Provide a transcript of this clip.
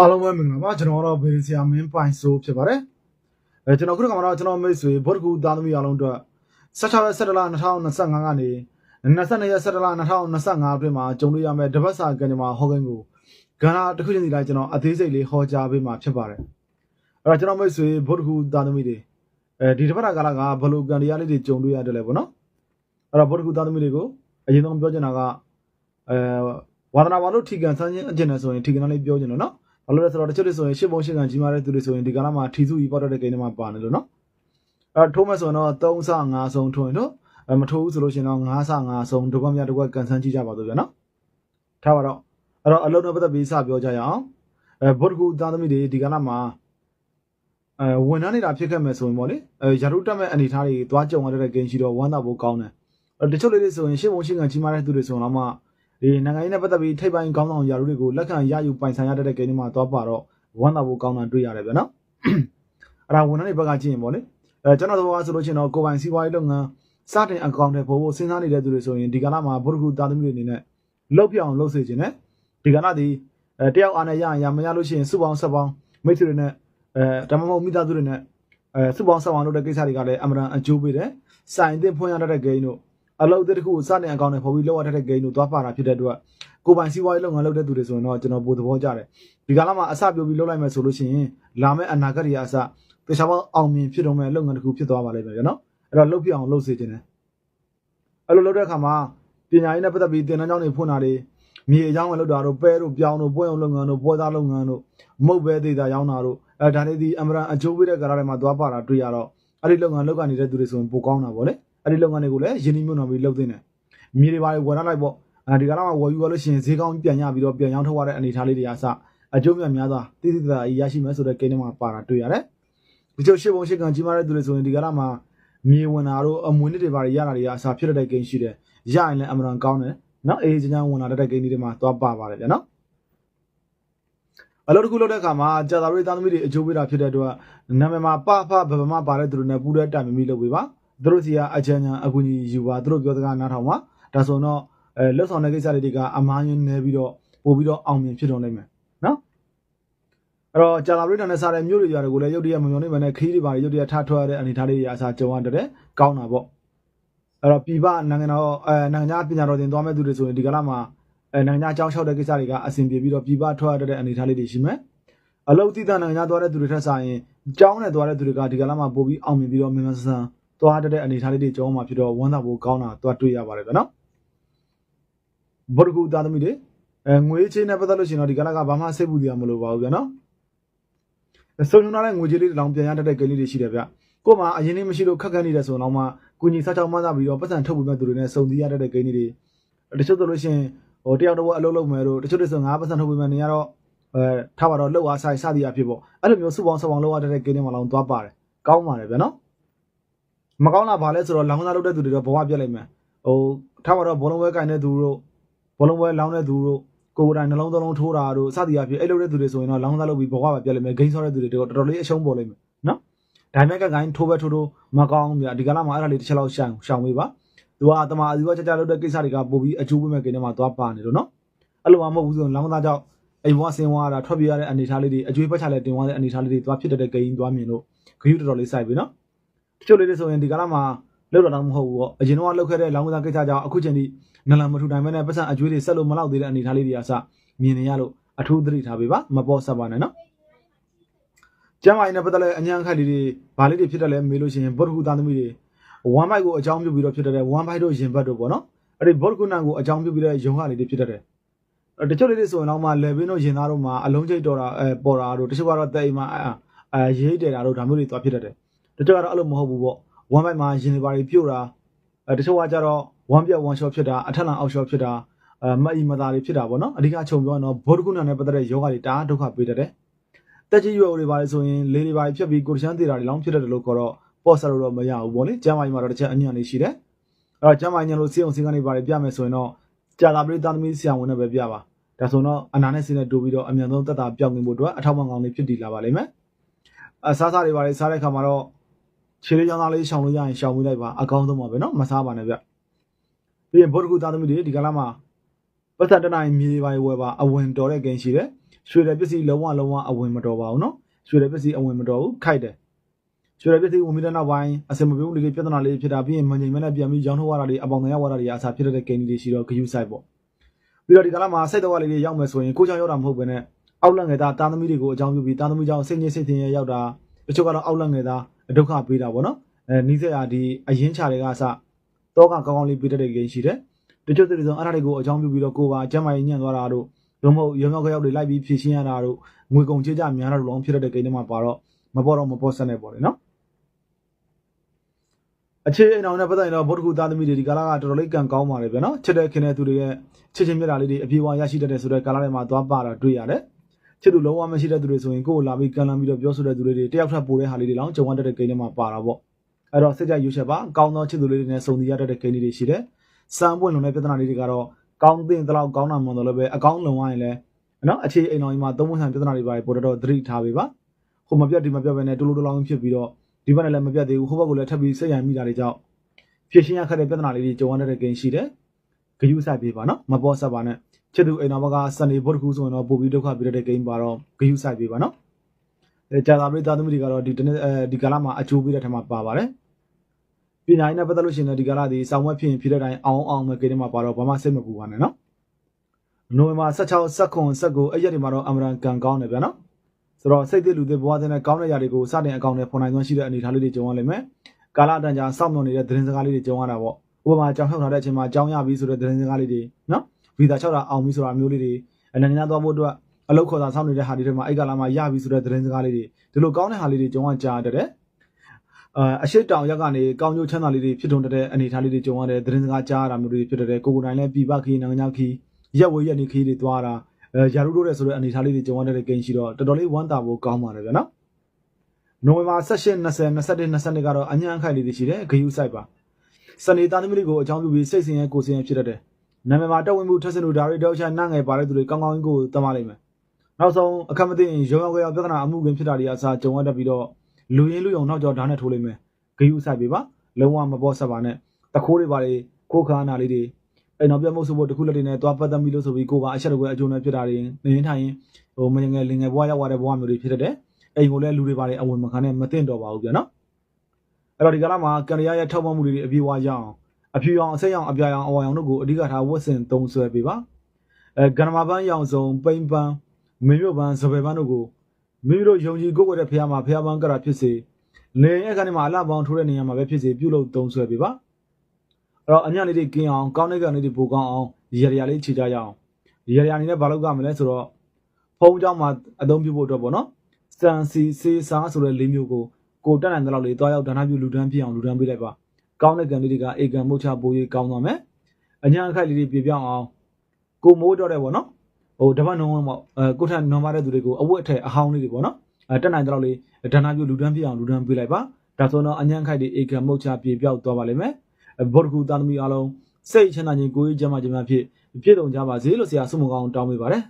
အားလုံးပဲမင်္ဂလာပါကျွန်တော်ကတော့ဗေဒဆရာမင်းပိုင်ဆိုးဖြစ်ပါတယ်အဲကျွန်တော်ခုနကမှတော့ကျွန်တော်မိတ်ဆွေဗုဒ္ဓဂူသားသမီးအားလုံးအတွက်16ရက်17လ2025ကနေ22ရက်17လ2025အတွင်းမှာကြုံတွေ့ရမယ့်တပတ်စာကန်ဒီမှာဟောကိန်းကိုကဏ္ဍတစ်ခုချင်းစီတိုင်းကျွန်တော်အသေးစိတ်လေးဟောကြားပေးမှာဖြစ်ပါတယ်အဲ့တော့ကျွန်တော်မိတ်ဆွေဗုဒ္ဓဂူသားသမီးတွေအဲဒီတပတ်တာကာလကဘယ်လိုကန်တရားလေးတွေကြုံတွေ့ရတယ်လဲပေါ့နော်အဲ့တော့ဗုဒ္ဓဂူသားသမီးတွေကိုအရင်ဆုံးပြောချင်တာကအဲဝါသနာပါလို့ထီကန်ဆန်းချင်းအကျင့်နဲ့ဆိုရင်ထီကန်လေးပြောချင်တယ်နော် ဘာလို့လဲဆိုတော့တချို့တွေဆိုရင်ရှစ်ပုံရှစ်ကန်ကြီးမားတဲ့သူတွေဆိုရင်ဒီကာလမှာထီစုကြီးပေါက်တဲ့ကိန်းတွေမှာပါနေလို့နော်အဲထိုးမဲ့ဆိုရင်တော့3ဆ5ဆုံးထိုးရင်တော့အဲမထိုးဘူးဆိုလို့ရှိရင်တော့5ဆ5ဆုံးဒုက္ခမြတ်ဒုက္ခကန်ဆန်းကြည့်ကြပါစို့ဗျာနော်ထားပါတော့အဲ့တော့အလုံးနဲ့ပတ်သက်ပြီးစပြောကြရအောင်အဲဗုဒ္ဓဂူသားသမီးတွေဒီကာလမှာအဲဝန်ထမ်းနေတာဖြစ်ခဲ့မယ်ဆိုရင်ပေါ့လေအဲရာထူးတက်မဲ့အနေထားတွေသွားကြုံရတဲ့ကိန်းရှိတော့ဝမ်းသာဖို့ကောင်းတယ်အဲတချို့လေးတွေဆိုရင်ရှစ်ပုံရှစ်ကန်ကြီးမားတဲ့သူတွေဆိုရင်တော့မှ ဒီနိုင်ငံရေးနဲ့ပတ်သက်ပြီးထိပ်ပိုင်းကောင်းဆောင်ရာထူးတွေကိုလက်ခံရယူပိုင်ဆိုင်ရတဲ့ကိန်းတွေမှာသွားပါတော့ဝမ်းသာဖို့ကောင်းတာတွေ့ရတယ်ဗျာနော်အဲ့ဒါဝန်ထမ်းတွေဘက်ကကြည့်ရင်ပေါ့လေအဲကျွန်တော်တို့ကဆိုလို့ရှိရင်တော့ကိုယ်ပိုင်စီးပွားရေးလုပ်ငန်းစတင်အကောင့်တွေပို့ဖို့စဉ်းစားနေတဲ့သူတွေဆိုရင်ဒီကဏ္ဍမှာဘုရခုသားသမီးတွေအနေနဲ့လှုပ်ပြအောင်လှုပ်စေခြင်းနဲ့ဒီကဏ္ဍဒီအဲတယောက်အားနဲ့ရရင်ရမရလို့ရှိရင်စုပေါင်းဆက်ပေါင်းမိတ်ဆွေတွေနဲ့အဲဒါမှမဟုတ်မိသားစုတွေနဲ့အဲစုပေါင်းဆက်ပေါင်းလုပ်တဲ့ကိစ္စတွေကလည်းအမှန်တန်အကျိုးပေးတယ်စိုင်တင်ဖွင့်ရတဲ့ဂိမ်းတို့ အလုပ်တစ်ခုကိုစတင်အကောင့်တွေပို့ပြီးလုပ်ရတဲ့ဂိမ်းတို့သွားပါတာဖြစ်တဲ့အတွက်ကိုပိုင်စီးပွားရေးလုပ်ငန်းလုပ်တဲ့သူတွေဆိုရင်တော့ကျွန်တော်ပိုသဘောကျတယ်ဒီကာလမှာအစပြုပြီးလုပ်လိုက်မယ်ဆိုလို့ရှိရင်လာမယ့်အနာဂတ်တွေအစတခြားပေါင်းအောင်မြင်ဖြစ်တော့မယ့်လုပ်ငန်းတစ်ခုဖြစ်သွားပါလိမ့်မယ်နော်အဲ့တော့လုပ်ပြအောင်လုပ်စေချင်တယ်အဲ့လိုလုပ်တဲ့အခါမှာပညာရေးနဲ့ပတ်သက်ပြီးသင်တန်းကျောင်းတွေဖွင့်တာတွေမြေအကြောင်းဝင်လုပ်တာတို့ပဲတို့ပြောင်းတို့ပွဲအောင်လုပ်ငန်းတို့ပွဲသားလုပ်ငန်းတို့မုတ်ပဲသေးတာရောင်းတာတို့အဲဒါတွေဒီအမရန်အကျိုးပေးတဲ့ကာလတွေမှာသွားပါတာတွေ့ရတော့အဲ့ဒီလုပ်ငန်းလုပ်ကနေနေတဲ့သူတွေဆိုရင်ပိုကောင်းတာပေါ့လေ အဲ့ဒီလုပ်ငန်းတွေကိုလည်းယင်းနှိမ့်မြုံနှံပြီးလုပ်သင့်တယ်မြေတွေပါတွေဝယ်ထားလိုက်ပေါ့အဲဒီကလာမှာဝယ်ယူရလို့ရှိရင်ဈေးကောင်းပြန်ရပြီးတော့ပြန်ရောင်းထုတ်ရတဲ့အနေအထားလေးတွေအစအကျိုးမြတ်များစွာတိတိကျကျရရှိမယ်ဆိုတဲ့ကိန်းတွေမှာပါတာတွေ့ရတယ်။ဒီချို့ရှစ်ပုံရှစ်ကန်ကြီးမားတဲ့သူတွေဆိုရင်ဒီကလာမှာမြေဝင်တာတို့အမွေနှစ်တွေပါရတာတွေအစဖြစ်တဲ့ကိန်းရှိတယ်။ရရင်လည်းအမှန်တန်ကောင်းတယ်။နော်အေးချမ်းချမ်းဝင်လာတဲ့ကိန်းတွေမှာသွားပါပါတယ်ဗျာနော်။အလုပ်တစ်ခုလုပ်တဲ့အခါမှာကြာသာရေးသားသမီးတွေအကျိုးပေးတာဖြစ်တဲ့အတွက်နာမည်မှာပဖဘဘမပါတဲ့သူတွေနဲ့ပူးတဲ့တိုင်မမီလုပ်ပေးပါ။ သူတို့စီကအချမ်းချမ်းအကူကြီးယူပါသူတို့ပြောစကားနားထောင်ပါ။ဒါဆိုတော့အဲလွတ်ဆောင်တဲ့ကိစ္စတွေတွေကအမားရင်းနေပြီးတော့ပို့ပြီးတော့အောင်မြင်ဖြစ်တော်နိုင်မယ်နော်အဲ့တော့ကြာလာပြည်တော်နဲ့စားတဲ့မြို့တွေကြတွေကိုလည်းရုပ်တရက်မမျောနေမနဲ့ခီးတွေပါရုပ်တရက်ထားထွက်ရတဲ့အနေအထားလေးတွေအစားကြုံရတဲ့ကောင်းတာပေါ့အဲ့တော့ပြည်ပနိုင်ငံတော်အဲနိုင်ငံခြားပညာတော်တင်သွားမဲ့သူတွေဆိုရင်ဒီကလာမှာအဲနိုင်ငံခြားအကြောင်းလျှောက်တဲ့ကိစ္စတွေကအဆင်ပြေပြီးတော့ပြည်ပထွက်ရတဲ့အနေအထားလေးတွေရှိမယ်အလုပ်တည်တဲ့နိုင်ငံခြားသွားတဲ့သူတွေထက်စာရင်ကြောင်းနဲ့သွားတဲ့သူတွေကဒီကလာမှာပို့ပြီးအောင်မြင်ပြီးတော့မြန်မြန်ဆန်ဆန် သွားတဲ့အနေအထားလေးတွေကြောင်းမှာဖြစ်တော့ဝမ်းသာဖို့ကောင်းတာသွားတွေ့ရပါတယ်ဗျနော်ဗုဒ္ဓဂူသားသမီးတွေအဲငွေချင်းနဲ့ပတ်သက်လို့ရှိရင်တော့ဒီကလကဘာမှစိတ်ပူတရားမလိုပါဘူးဗျာနော်ဆုံးရှုံးထားတဲ့ငွေကြေးလေးတစ်လောင်ပြန်ရတတ်တဲ့ကိန်းလေးတွေရှိတယ်ဗျကို့မှာအရင်လေးမရှိလို့ခက်ခက်နေတယ်ဆိုတော့မှကုညီစားချောင်းမှန်းစားပြီးတော့ပတ်စံထုတ်ပြီးမဲ့သူတွေနဲ့စုံစည်းရတတ်တဲ့ကိန်းလေးတွေတချို့ဆိုလို့ရှိရင်ဟိုတယောက်တော့အလုပ်လုပ်မယ်တို့တချို့တွေဆိုငါးပတ်စံထုတ်ပြီးမဲ့နေရတော့အဲထားပါတော့လှုပ်အားဆိုင်စသည်အဖြစ်ပေါ့အဲ့လိုမျိုးစုပေါင်းစုပေါင်းလောက်ရတဲ့ကိန်းတွေမှာလောင်သွားပါတယ်ကောင်းပါတယ်ဗျာနော် မကောင်းတာဘာလဲဆိုတော့လောင်စားလုပ်တဲ့သူတွေတော့ဘဝပြက်လိုက်မယ်ဟိုထားပါတော့ဘောလုံးဝဲကင်တဲ့သူတို့ဘောလုံးပွဲလောင်းတဲ့သူတို့ကိုယ်တိုင်နှလုံးသွင်းထိုးတာတို့စသည်အဖြစ်အဲ့လိုတဲ့သူတွေဆိုရင်တော့လောင်းစားလုပ်ပြီးဘဝပဲပြက်လိမ့်မယ်ဂိမ်းဆောတဲ့သူတွေတော့တော်တော်လေးအရှုံးပေါ်လိမ့်မယ်နော်ဒါပေမဲ့ကဂိုင်းထိုးပဲထိုးထိုးမကောင်းဘူးဗျာဒီကလာမှာအဲ့ဒါလေးတစ်ချက်လောက်ရှောင်ရှောင်ပေးပါသူကတမအစီဝကြကြလုပ်တဲ့ကိစ္စတွေကပို့ပြီးအကျိုးပေးမဲ့ကိန်းထဲမှာသွားပါနေလို့နော်အဲ့လိုမှမဟုတ်ဘူးဆိုရင်လောင်းသားကြောင့်အိမ်ဘဝဆင်းသွားတာထွက်ပြေးရတဲ့အနေအထားလေးတွေအကျွေးပတ်ချလဲတင်သွားတဲ့အနေအထားလေးတွေသွားဖြစ်တဲ့ဂိမ်းသွားမြင်လို့ဂရုတော်တော်လေးစိုက်ပြီနော် တချို့လေးတွေဆိုရင်ဒီကလာမှာလောက်တော့မဟုတ်ဘူးပေါ့အရင်တော့လောက်ခဲ့တဲ့လောင်းသားကိစ္စကြောင့်အခုချိန်ထိနလန်မထူတိုင်းမဲနဲ့ပတ်စံအကျွေးတွေဆက်လို့မလောက်သေးတဲ့အနေအထားလေးတွေအစမြင်နေရလို့အထူးသတိထားပေးပါမပေါ်ဆက်ပါနဲ့နော်ကျမ်းမာရေးနဲ့ပတ်သက်တဲ့အញ្ញံခိုက်လေးတွေဘာလေးတွေဖြစ်တယ်လဲမေးလို့ရှိရင်ဗုဒ္ဓဟူသားသမီးတွေဝမ်ဘိုက်ကိုအကြောင်းပြုပြီးတော့ဖြစ်တဲ့ဝမ်ဘိုက်တို့ရင်ဘတ်တို့ပေါ့နော်အဲ့ဒီဗုဒ္ဓကုဏကိုအကြောင်းပြုပြီးတဲ့ယုံဟာလေးတွေဖြစ်တဲ့တချို့လေးတွေဆိုရင်တော့မှလေဘင်းတို့ရင်သားတို့မှာအလုံးချိတ်တော်တာအဲပေါ်တာတို့တချို့ကတော့တဲ့အိမ်မှာအဲရေးတယ်တာတို့ဒါမျိုးတွေသွားဖြစ်တ တ်တယ်တချို့ကတော့အဲ့လိုမဟုတ်ဘူးပေါ့ဝမ်ဘိုက်မှာရင်တွေပါတွေပြုတ်တာအဲတချို့ကကြတော့ one ပြတ် one shot ဖြစ်တာအထက်လန်အောက် shot ဖြစ်တာအဲမအီမသားတွေဖြစ်တာပေါ့နော်အဓိကခြုံပြောတော့ဘောဒကုဏနဲ့ပတ်သက်တဲ့ယောဂတွေတအားဒုက္ခပေးတတ်တယ်တက်ကြီးရွယ်တွေပါလေဆိုရင်လေတွေပါဖြတ်ပြီးကိုရှမ်းသေးတာတွေလောင်းဖြစ်တတ်တယ်လို့ခေါ်တော့ပေါ့ဆာလို့တော့မရဘူးပေါ့လေကျမ်းမာကြီးမှာတော့တစ်ချက်အညံ့လေးရှိတယ်အဲ့တော့ကျမ်းမာကြီးညလို့စေအောင်စေကနေပါလေပြမယ်ဆိုရင်တော့ကြာလာပြည်သားသမီးဆရာဝန်နဲ့ပဲပြပါဒါဆိုတော့အနာနဲ့စင်းနဲ့တိုးပြီးတော့အမြန်ဆုံးတက်တာပြောင်းနေဖို့အတွက်အထောက်အပံ့ကောင်းလေးဖြစ်တည်လာပါလိမ့်မယ်အစားစားတွေပါလေစားတဲ့ခါမှာတော့ ခြေလေးချောင်းသားလေးရှောင်လို့ရရင်ရှောင်ပေးလိုက်ပါအကောင်းဆုံးပါပဲเนาะမစားပါနဲ့ဗျ ပြီးရင်ဘောဒကူသားသမီးတွေဒီကလာမှာပတ်သက်တနိုင်မြေပါဝယ်ပါအဝင်တော်တဲ့ဂိမ်းရှိတယ် ရွှေတယ်ပစ္စည်းလုံးဝလုံးဝအဝင်မတော်ပါဘူးနော်ရွှေတယ်ပစ္စည်းအဝင်မတော်ဘူးခိုက်တယ်ရွှေတယ်ပစ္စည်းဝင်ပြီးတဲ့နောက်ပိုင်းအစင်မပြေဘူးလေးပြဿနာလေးဖြစ်တာပြီးရင်မငြိမ်မနဲ့ပြန်ပြီးရောင်းထုတ်ရတာတွေအပေါင်တန်ရဝရတာတွေအစားဖြစ်တဲ့ကိန်းတွေရှိတော့ဂယူဆိုင်ပေါ့ပြီးတော့ဒီကလာမှာစိတ်တော်လေးတွေရောက်မယ်ဆိုရင်ကိုချောင်းရောက်တာမဟုတ်ဘဲနဲ့အောက်လက်ငယ်သားတာသမီတွေကိုအကြောင်းပြုပြီးတာသမီကြောင့်စိတ်ညစ်စိတ်ထင်ရရောက်တာ တချို့ကတော့အောက်လက်ငယ်သားဒုက္ခပေးတာပေါ့နော်အဲနီးစက်ရာဒီအရင်ချတွေကအစတော့ကကောင်းကောင်းလေးပေးတတ်တဲ့ကိန်းရှိတယ်တချို့တွေဆိုအဲ့ဒါတွေကိုအကြောင်းပြုပြီးတော့ကိုပါကျမ်းမာရေးညံ့သွားတာတို့ဘုံမဟုတ်ရောင်ရောင်ကြောက်တွေလိုက်ပြီးဖြည့်ရှင်းရတာတို့ငွေကုန်ကြေးကြများတာတို့လောဖြစ်တဲ့ကိန်းတွေမှာပါတော့မပေါ်တော့မပေါ်ဆက်နေပေါ့လေနော်အခြေအိမ်အောင်နဲ့ပတ်သက်ရင်တော့ဗုဒ္ဓဂုသားသမီးတွေဒီကာလကတော်တော်လေးကံကောင်းပါလေဗျာနော်ချစ်တဲ့ခင်တဲ့သူတွေရဲ့ချစ်ချင်းမြတ်တာလေးတွေအပြေအဝရရှိတတ်တဲ့ဆိုတဲ့ကာလတွေမှာသွားပါတော့တွေ့ရတယ် ချစ်သူလုံးဝမရှိတဲ့သူတွေဆိုရင်ကိုယ်ကိုလာပြီးကံလမ်းပြီးတော့ပြောဆိုတဲ့သူတွေတယောက်ထပ်ပိုတဲ့ဟာလေးတွေလောင်းကြုံရတတ်တဲ့ကိန်းတွေမှာပါတာပေါ့အဲ့တော့စိတ်ကြရွှေချက်ပါကောင်းသောချစ်သူလေးတွေနဲ့စုံတည်ရတတ်တဲ့ကိန်းတွေရှိတယ်စံပွင့်လုံးတဲ့ပြဿနာလေးတွေကတော့ကောင်းတဲ့တလောက်ကောင်းတာမှန်တယ်လို့ပဲအကောင်းလုံဝိုင်းလဲနော်အခြေအိမ်အောင်ကြီးမှာသုံးဖို့ဆန်ပြဿနာတွေပါပေါ်တော့သတိထားပေးပါဟိုမပြတ်ဒီမပြတ်ပဲနဲ့တူတူတလောင်းဖြစ်ပြီးတော့ဒီဘက်နဲ့လည်းမပြတ်သေးဘူးဟိုဘက်ကလည်းထပ်ပြီးစိတ်ရမိတာတွေကြောင့်ဖြစ်ရှင်းရခက်တဲ့ပြဿနာလေးတွေကြုံရတဲ့ကိန်းရှိတယ် ဂယုဆိုင်ပေးပါနော်မပေါ်ဆက်ပါနဲ့ချစ်သူအိမ်တော်ဘက်ကစနေဘုတ်ခုဆိုရင်တော့ပို့ပြီးဒုက္ခပြီးတဲ့ကိန်းပါတော့ဂယုဆိုင်ပေးပါနော်အဲကြာသာပရိသတ်သမီးတွေကတော့ဒီတနေ့အဲဒီကာလမှာအကျိုးပေးတဲ့ထက်မှာပါပါတယ်ပညာရေးနဲ့ပတ်သက်လို့ရှိရင်လည်းဒီကာလဒီစောင်းဝက်ဖြစ်ရင်ဖြစ်တဲ့တိုင်းအောင်အောင်မဲ့ကိန်းတွေမှာပါတော့ဘာမှစိတ်မပူပါနဲ့နော်နိုဝင်ဘာ16 19 19အဲ့ရက်တွေမှာတော့အမရန်ကန်ကောင်းတယ်ဗျာနော်ဆိုတော့စိတ်သက်လူတွေဘဝတဲ့နဲ့ကောင်းတဲ့ຢာတွေကိုစတင်အကောင့်နဲ့ဖွန်နိုင်သွင်းရှိတဲ့အနေအထားလေးတွေကြုံရလိမ့်မယ်ကာလအတန်ကြာစောင့်မျှော်နေတဲ့သတင်းစကားလေးတွေကြုံရတာပေါ့ ဥပမာကြောင်ထောက်ထားတဲ့အချိန်မှာကြောင်ရပြီဆိုတဲ့သတင်းစကားလေးတွေနော်ဗီဇာ6တာအောင်ပြီဆိုတာမျိုးလေးတွေအနေနဲ့သွားဖို့အတွက်အလုတ်ခေါ်တာစောင့်နေတဲ့ဟာတွေထဲမှာအဲ့ကာလမှာရပြီဆိုတဲ့သတင်းစကားလေးတွေဒီလိုကောင်းတဲ့ဟာလေးတွေကြုံရကြတဲ့အာအရှိတောင်ရက်ကနေကောင်းကျိုးချမ်းသာလေးတွေဖြစ်ထွန်းတဲ့အနေအထားလေးတွေကြုံရတဲ့သတင်းစကားကြားရတာမျိုးတွေဖြစ်တဲ့ကိုကိုတိုင်းလည်းပြပခီးနိုင်ငံခီးရက်ဝေးရက်နေခီးတွေသွားတာအဲယာရုတို့တဲ့ဆိုတဲ့အနေအထားလေးတွေကြုံရတဲ့ကိန်းရှိတော့တော်တော်လေးဝမ်းသာဖို့ကောင်းပါတယ်ဗျာနော်နိုဝင်ဘာ18 20 21 22ကတော့အညံ့ခိုက်လေးတွေရှိတယ်ဂယူဆိုင်ပါ စနေသားသမီးလေးကိုအကြောင်းပြုပြီးစိတ်ဆင်းရဲကိုယ်ဆင်းရဲဖြစ်တတ်တယ်နာမည်မှာတက်ဝင်မှုထက်စင်လူဒါရီတောက်ချာနငယ်ပါတဲ့သူတွေကောင်းကောင်းကိုတမလိုက်မယ်နောက်ဆုံးအခက်မသိရင်ရုံရောင်ကြောင်ပြဿနာအမှုခင်ဖြစ်တာတွေအစားကြုံရတတ်ပြီးတော့လူရင်းလူယုံနောက်ကျော်ဓာတ်နဲ့ထိုးလိုက်မယ်ဂယူဆိုင်ပေးပါလုံးဝမပေါ်ဆက်ပါနဲ့တခိုးတွေပါလေကိုခါနာလေးတွေအဲ့တော့ပြတ်မှုဆိုဖို့တခုလက်တွေနဲ့သွားပတ်သက်မိလို့ဆိုပြီးကိုကအချက်တကွဲအကျိုးနဲ့ဖြစ်တာတွေနေရင်ထိုင်ရင်ဟိုမငယ်လင်ငယ်ဘဝရောက်သွားတဲ့ဘဝမျိုးတွေဖြစ်တတ်တယ်အိမ်ကိုလည်းလူတွေပါလေအဝင်မခံနဲ့မသိတော့ပါဘူးဗျာနော် အဲ့တော့ဒီကလာမှာကန်ရီယာရဲ့ထောက်ပံ့မှုတွေအပြေးဝါရအောင်အဖြူရောင်အစိမ်းရောင်အပြာရောင်အဝါရောင်တို့ကိုအဓိကထားဝတ်ဆင်သုံးဆွဲပေးပါအဲဂန္ဓမာပန်းရောင်စုံပိန်ပန်းမင်းမြို့ပန်းစပယ်ပန်းတို့ကိုမိမိတို့ယုံကြည်ကိုယ်ကိုယ်တဲ့ဖះမှာဖះပန်းကရာဖြစ်စေလေအခါနေမှာအလှပေါင်းထိုးတဲ့နေရာမှာပဲဖြစ်စေပြုလုပ်သုံးဆွဲပေးပါအဲ့တော့အညလေးတွေကင်းအောင်ကောင်းတဲ့ကနေတွေပိုကောင်းအောင်ရရရလေးခြေကြရအောင်ရရရအနေနဲ့ဘာလုပ်ကြမလဲဆိုတော့ဖုံးเจ้าမှာအသုံးပြုဖို့အတွက်ပေါ့နော်စံစီစေးစားဆိုတဲ့လေးမျိုးကို ကိုတက်နိုင်တဲ့လောက်လေးတွားရောက်ဒါနပြုလူဒန်းပြအောင်လူဒန်းပေးလိုက်ပါကောင်းတဲ့ကံလေးတွေကအေကံမုတ်ချပိုးရေးကောင်းသွားမယ်အညာအခိုက်လေးတွေပြပြောင်းအောင်ကိုမိုးတော့တယ်ပေါ့နော်ဟိုတပတ်နုံပေါ့အဲကိုထန်နွန်ပါတဲ့သူတွေကိုအဝတ်အထည်အဟောင်းလေးတွေပေါ့နော်အဲတက်နိုင်တဲ့လောက်လေးဒါနပြုလူဒန်းပြအောင်လူဒန်းပေးလိုက်ပါဒါဆိုတော့အညာအခိုက်တွေအေကံမုတ်ချပြေပြောက်သွားပါလိမ့်မယ်ဗုဒ္ဓဂုသာသမီအားလုံးစိတ်ချမ်းသာခြင်းကိုယ်ရေးကျမ်းမာခြင်းများဖြင့်ပြည့်စုံကြပါစေလို့ဆရာဆုမကောင်းတောင်းပေးပါတယ်